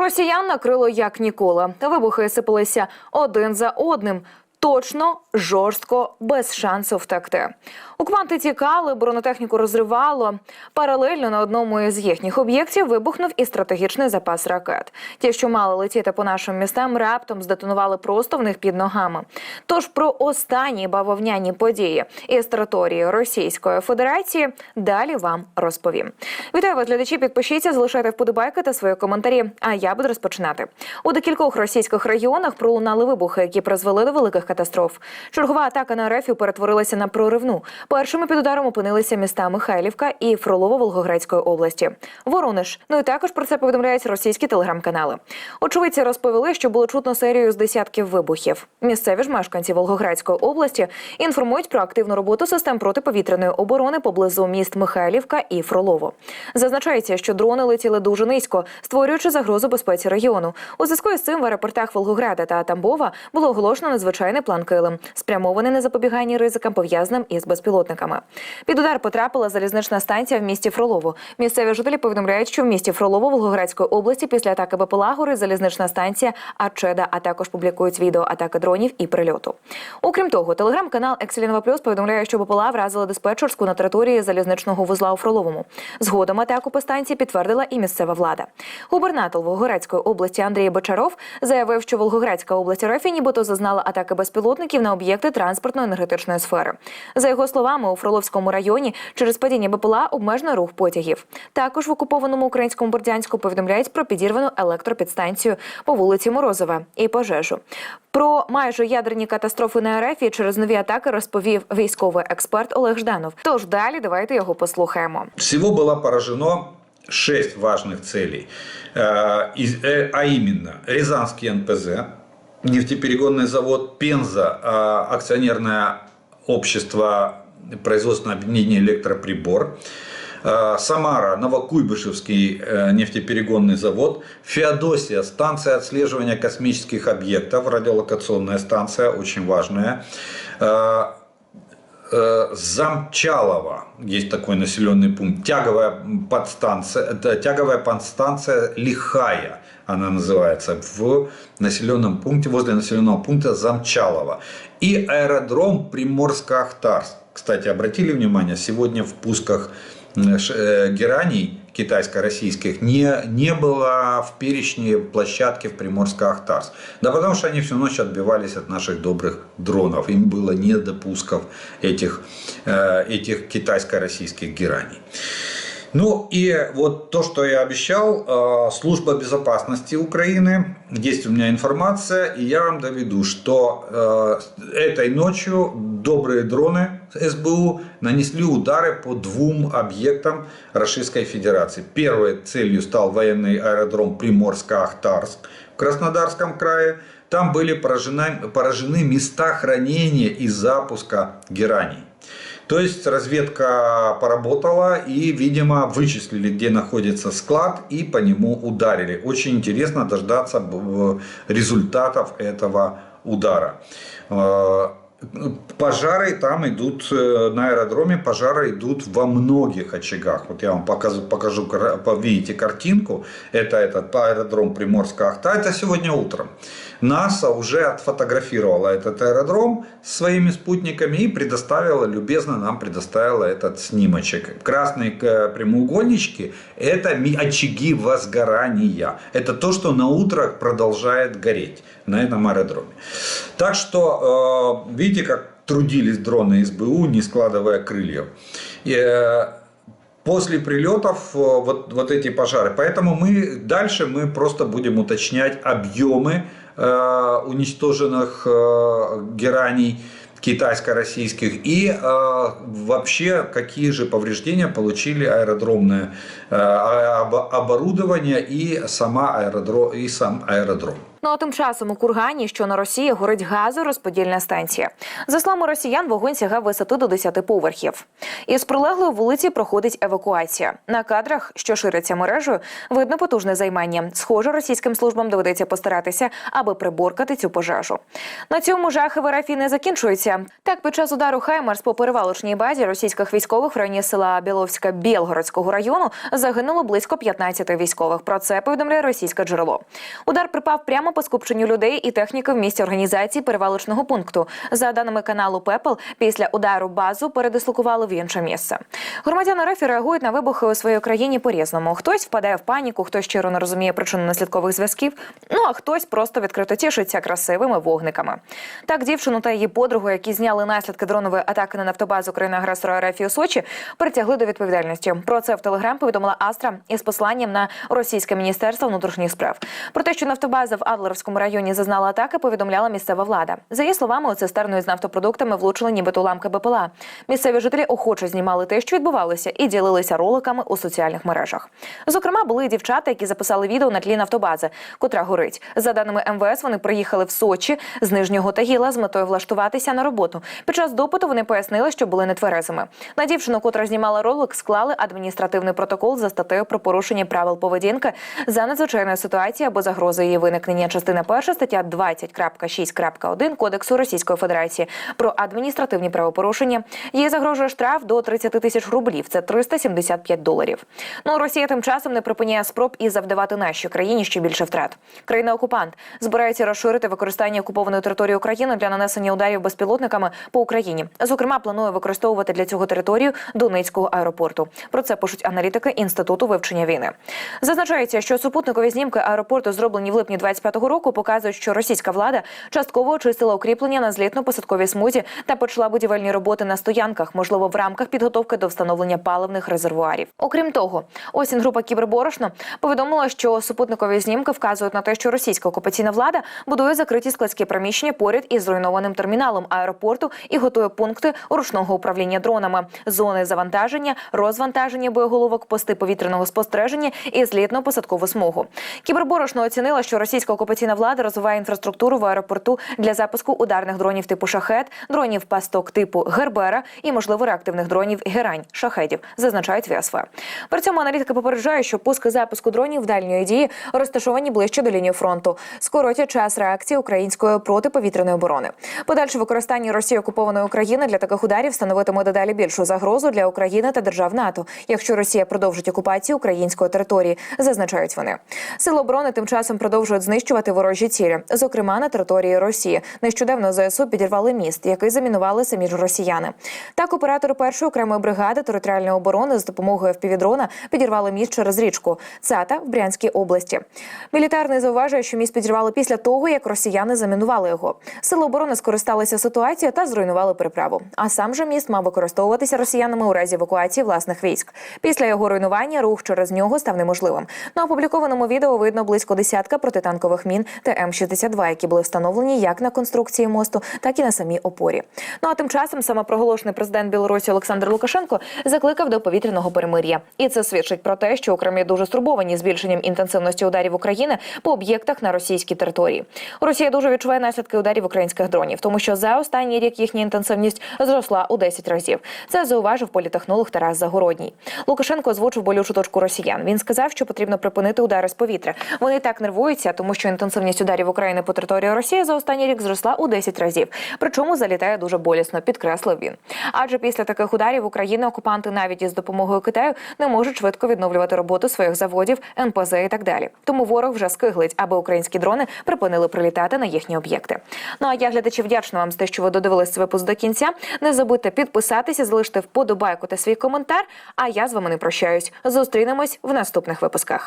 Росіян накрило як ніколи. Вибухи сипалися один за одним. Точно, жорстко, без шансу втекти. Окупанти тікали, бронетехніку розривало. Паралельно на одному із їхніх об'єктів вибухнув і стратегічний запас ракет. Ті, що мали летіти по нашим містам, раптом здетонували просто в них під ногами. Тож про останні бавовняні події із території Російської Федерації далі вам розповім. Вітаю вас, глядачі. Підпишіться, залишайте вподобайки та свої коментарі. А я буду розпочинати. У декількох російських регіонах пролунали вибухи, які призвели до великих катастроф. Чергова атака на РФ перетворилася на проривну. Першими під ударом опинилися міста Михайлівка і Фролово Волгоградської області. Воронеж. Ну і також про це повідомляють російські телеграм-канали. Очевидці розповіли, що було чутно серію з десятків вибухів. Місцеві ж мешканці Волгоградської області інформують про активну роботу систем протиповітряної оборони поблизу міст Михайлівка і Фролово. Зазначається, що дрони летіли дуже низько, створюючи загрозу безпеці регіону. У зв'язку із цим в аеропортах Волгограда та Тамбова було оголошено надзвичайний план Килим, спрямований на запобігання ризикам пов'язаним із безпілотниками. Під удар потрапила залізнична станція в місті Фролово. Місцеві жителі повідомляють, що в місті Фролово Волгоградської області після атаки БПЛА горить залізнична станція Ачеда, а також публікують відео атаки дронів і прильоту. Окрім того, телеграм-канал Екселінова Плюс повідомляє, що БПЛА вразила диспетчерську на території залізничного вузла у Фроловому. Згодом атаку по станції підтвердила і місцева влада. Губернатор Волгоградської області Андрій Бочаров заявив, що Волгоградська область РФ нібито зазнала атаки безпілотників на об'єкти транспортно-енергетичної сфери. За його словами, у Фроловському районі через падіння БПЛА обмежено рух потягів. Також в окупованому українському Бордянську повідомляють про підірвану електропідстанцію по вулиці Морозова і пожежу. Про майже ядерні катастрофи на РФ через нові атаки розповів військовий експерт Олег Жданов. Тож далі давайте його послухаємо. Всего было поражено шесть важных целей, Э, из- э, а именно Рязанский НПЗ, нефтеперегонный завод Пенза, э, акционерное общество производственное объединение электроприбор, Э, Самара, Новокуйбышевский э, нефтеперегонный завод, Феодосия, станция отслеживания космических объектов, радиолокационная станция, очень важная, Э, э, Замчалово, есть такой населенный пункт, тяговая подстанция, это тяговая подстанция Лихая, она называется, в населенном пункте, возле населенного пункта Замчалово. И аэродром Приморско-Ахтарск. Кстати, обратили внимание, сегодня в пусках э, э, гераний китайско-российских не, не было в перечне площадки в Приморско-Ахтарск. Да потому что они всю ночь отбивались от наших добрых дронов. Им было не до пусков этих, э, этих китайско-российских гераний. Ну и вот то, что я обещал, э, служба безопасности Украины, есть у меня информация, и я вам доведу, что э, этой ночью добрые дроны СБУ нанесли удары по двум объектам Российской Федерации. Первой целью стал военный аэродром Приморско-Ахтарск в Краснодарском крае. Там были поражены, поражены места хранения и запуска гераний. То есть разведка поработала и, видимо, вычислили, где находится склад и по нему ударили. Очень интересно дождаться б- результатов этого удара. Э, Пожары там идут э, на аэродроме, пожары идут во многих очагах. Вот я вам покажу, покажу видите картинку. Это этот аэродром Приморска-Ахта. Это сегодня утром. НАСА уже отфотографировала этот аэродром своими спутниками и предоставила, любезно нам предоставила этот снимочек. Красные э, прямоугольнички – это очаги возгорания. Это то, что на утро продолжает гореть на этом аэродроме. Так что, э, видите, как трудились дроны СБУ, не складывая крыльев. Э, После прилетов вот, вот эти пожары. Поэтому мы дальше мы просто будем уточнять объемы уничтоженных э, гераний китайско-российских и э, вообще какие же повреждения получили аэродромное э, а- об- оборудование и сама аэродром и сам аэродром. Ну а тим часом у Кургані, що на Росії, горить газорозподільна станція. За словами росіян, вогонь сягав висоти до 10 поверхів. Із прилеглої вулиці проходить евакуація. На кадрах, що ширяться мережею, видно потужне займання. Схоже, російським службам доведеться постаратися, аби приборкати цю пожежу. На цьому жахи в РФ не закінчуються. Так, під час удару Хаймерс по перевалочній базі російських військових в районі села Біловська Білгородського району загинуло близько 15 військових. Про це повідомляє російське джерело. Удар припав прямо по скупченню людей і техніки в місці організації перевалочного пункту. За даними каналу Пепел, після удару базу передислокували в інше місце. Громадяни РФ реагують на вибухи у своїй країні по-різному. Хтось впадає в паніку, хтось щиро не розуміє причину наслідкових зв'язків. Ну а хтось просто відкрито тішиться красивими вогниками. Так, дівчину та її подругу, які зняли наслідки дронової атаки на нафтобазу країни-агресора РФ у Сочі, притягли до відповідальності. Про це в Телеграм повідомила Астра із посланням на російське міністерство внутрішніх справ. Про те, що нафтобаза в Адлерському районі зазнала атаки, повідомляла місцева влада. За її словами, у цистерну із нафтопродуктами влучили нібито уламки БПЛА. Місцеві жителі охоче знімали те, що відбувалося, і ділилися роликами у соціальних мережах. Зокрема, були дівчата, які записали відео на тлі нафтобази, котра горить. За даними МВС, вони приїхали в Сочі з нижнього Тагіла з метою влаштуватися на роботу. Під час допиту вони пояснили, що були нетверезими. На дівчину, котра знімала ролик, склали адміністративний протокол за статтею про порушення правил поведінки за надзвичайної ситуації або загрози її виникнення. Частина перша стаття 20.6.1 Кодексу Російської Федерації про адміністративні правопорушення. Їй загрожує штраф до 30 тисяч рублів. Це 375 доларів. Ну Росія тим часом не припиняє спроб і завдавати нашій країні ще більше втрат. Країна окупант збирається розширити використання окупованої території України для нанесення ударів безпілотниками по Україні. Зокрема, планує використовувати для цього територію Донецького аеропорту. Про це пишуть аналітики інституту вивчення війни. Зазначається, що супутникові знімки аеропорту, зроблені в липні 25-го року, показують, що російська влада частково очистила укріплення на злітно-посадковій смузі та почала будівельні роботи на стоянках, можливо, в рамках підготовки до встановлення паливних резервуарів. Окрім того, осінь група Кіберборошно повідомила, що супутникові знімки вказують на те, що російська окупаційна влада будує закриті складські приміщення поряд із зруйнованим терміналом аеропорту і готує пункти ручного управління дронами, зони завантаження, розвантаження боєголовок, пости повітряного спостереження і злітно-посадкову смугу. Кіберборошно оцінила, що російська окупаційна влада розвиває інфраструктуру в аеропорту для запуску ударних дронів типу шахет, дронів пасток типу Гербера і, можливо, реактивних дронів Герань шахедів, зазначають ВСВ. При цьому аналітики попереджають, що пуски запуску дронів дальньої дії розташовані ближче до лінії фронту, скоротять час реакції української протиповітряної оборони. Подальше використання Росії окупованої України для таких ударів становитиме дедалі більшу загрозу для України та держав НАТО, якщо Росія продовжить окупацію української території, зазначають вони. Сили оборони тим часом продовжують знищувати ворожі цілі, зокрема на території Росії. Нещодавно ЗСУ підірвали міст, який замінували самі ж росіяни. Так, оператори першої окремої бригади територіальної оборони з допомогою впівдрона підірвали міст через річку Цата в Брянській області. Мілітарний зауважує, що міст підірвали після того, як росіяни замінували його. Сили оборони скористалися ситуацією та зруйнували переправу. А сам же міст мав використовуватися росіянами у разі евакуації власних військ. Після його руйнування рух через нього став неможливим. На опублікованому відео видно близько десятка протитанкових мін та М-62, які були встановлені як на конструкції мосту, так і на самій опорі. Ну а тим часом самопроголошений президент Білорусі Олександр Лукашенко закликав до повітряного перемир'я, і це свідчить про те, що Кремлі дуже стурбовані збільшенням інтенсивності ударів України по об'єктах на російській території. Росія дуже відчуває наслідки ударів українських дронів, тому що за останній рік їхня інтенсивність зросла у 10 разів. Це зауважив політехнолог Тарас Загородній. Лукашенко озвучив болючу точку росіян. Він сказав, що потрібно припинити удари з повітря. Вони так нервуються, тому що інтенсивність ударів України по території Росії за останній рік зросла у 10 разів. Причому залітає дуже болісно, підкреслив він. Адже після таких ударів України окупанти навіть із допомогою Китаю не можуть швидко відновлювати роботу своїх заводів, НПЗ і так далі. Тому ворог вже скиглить, аби українські дрони припинили прилітати на їхні об'єкти. Ну а я глядачі вдячна вам за те, що ви додивились цей випуск до кінця. Не забудьте підписатися, залишити вподобайку та свій коментар. А я з вами не прощаюсь. Зустрінемось в наступних випусках.